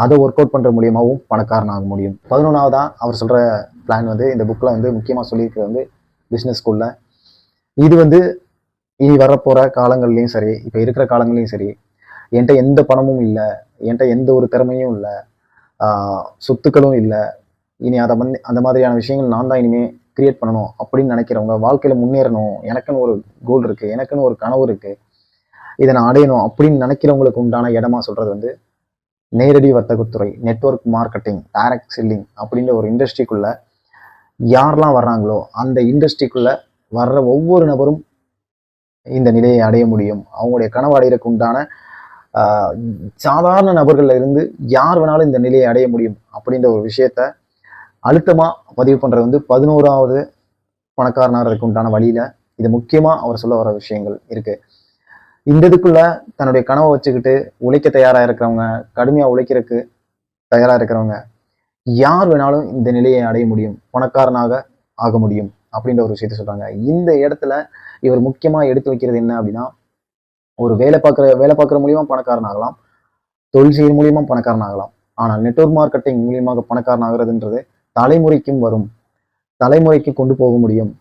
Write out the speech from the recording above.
அதை work out பண்ணுற மூலியமாகவும் பணக்காரன் ஆக முடியும். பதினொன்றாவதாக அவர் சொல்கிற பிளான் வந்து இந்த புக்கில் வந்து முக்கியமாக சொல்லியிருக்கிறது வந்து பிஸ்னஸ் ஸ்கூலில் இது வந்து இனி வரப்போகிற காலங்கள்லையும் சரி இப்போ இருக்கிற காலங்கள்லையும் சரி என்கிட்ட எந்த பணமும் இல்லை என்கிட்ட எந்த ஒரு திறமையும் இல்லை சொத்துக்களும் இல்லை இனி அதை வந்து அந்த மாதிரியான விஷயங்கள் நான் தான் இனிமேல் கிரியேட் பண்ணணும் அப்படின்னு நினைக்கிறவங்க வாழ்க்கையில் முன்னேறணும் எனக்குன்னு ஒரு கோல் இருக்குது எனக்குன்னு ஒரு கனவு இருக்குது இதை நான் அடையணும் அப்படின்னு நினைக்கிறவங்களுக்கு உண்டான இடமா சொல்கிறது வந்து நேரடி வர்த்தகத்துறை நெட்வொர்க் மார்க்கெட்டிங் டைரக்ட் செல்லிங் அப்படின்ற ஒரு இண்டஸ்ட்ரிக்குள்ள யாரெல்லாம் வர்றாங்களோ அந்த இண்டஸ்ட்ரிக்குள்ள வர்ற ஒவ்வொரு நபரும் இந்த நிலையை அடைய முடியும். அவங்களுடைய கனவு அடையிறதுக்கு உண்டான சாதாரண நபர்களில் இருந்து யார் வேணாலும் இந்த நிலையை அடைய முடியும் அப்படின்ற ஒரு விஷயத்த அழுத்தமாக பதிவு பண்ணுறது வந்து பதினோராவது பணக்காரனாகிறதுக்கு உண்டான வழியில் இது முக்கியமாக அவர் சொல்ல வர விஷயங்கள் இருக்குது இந்த இதுக்குள்ள தன்னுடைய கனவை வச்சுக்கிட்டு உழைக்க தயாரா இருக்கிறவங்க கடுமையா உழைக்கிறதுக்கு தயாரா இருக்கிறவங்க யார் வேணாலும் இந்த நிலையை அடைய முடியும் பணக்காரனாக ஆக முடியும் அப்படின்ற ஒரு விஷயத்த சொல்றாங்க. இந்த இடத்துல இவர் முக்கியமா எடுத்து வைக்கிறது என்ன அப்படின்னா ஒரு வேலை பார்க்குற வேலை பார்க்குற மூலியமா பணக்காரன் ஆகலாம் தொழில் செய்யும் மூலியமா பணக்காரன் ஆகலாம். ஆனால் நெட்வொர்க் மார்க்கெட்டிங் மூலியமாக பணக்காரன் ஆகிறதுன்றது தலைமுறைக்கும் வரும். தலைமுறைக்கு கொண்டு போக முடியும்.